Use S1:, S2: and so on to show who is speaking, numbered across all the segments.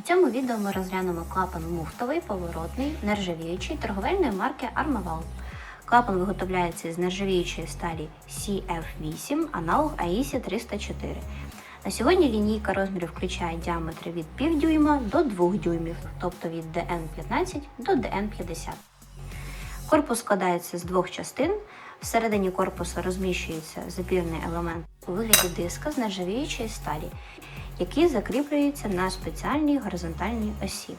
S1: цьому відео ми розглянемо клапан муфтовий, поворотний, нержавіючий торговельної марки Armaval. Клапан виготовляється з нержавіючої сталі CF8, аналог AISI 304. На сьогодні лінійка розмірів включає діаметри від півдюйма до 2 дюймів, тобто від DN15 до DN50. Корпус складається з двох частин. Всередині корпусу розміщується запірний елемент у вигляді диска з нержавіючої сталі, який закріплюється на спеціальній горизонтальній осі.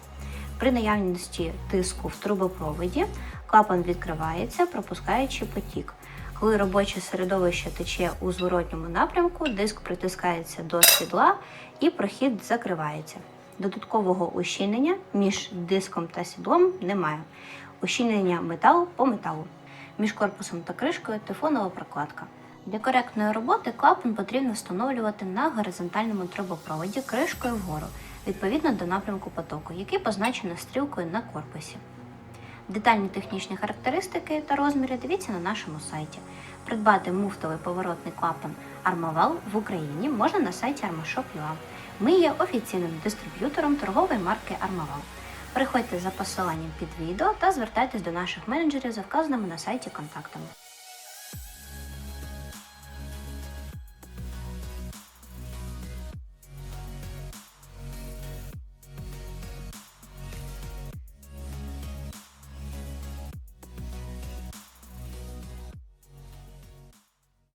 S1: При наявності тиску в трубопроводі клапан відкривається, пропускаючи потік. Коли робоче середовище тече у зворотньому напрямку, диск притискається до сідла і прохід закривається. Додаткового ущільнення між диском та сідлом немає. Ущільнення металу по металу. Між корпусом та кришкою тефонова прокладка. Для коректної роботи клапан потрібно встановлювати на горизонтальному трубопроводі кришкою вгору, відповідно до напрямку потоку, який позначено стрілкою на корпусі. Детальні технічні характеристики та розміри дивіться на нашому сайті. Придбати муфтовий поворотний клапан Armaval в Україні можна на сайті Armashop.ua. Ми є офіційним дистриб'ютором торгової марки Armaval. Переходьте за посиланням під відео та звертайтесь до наших менеджерів за вказаними на сайті контактами.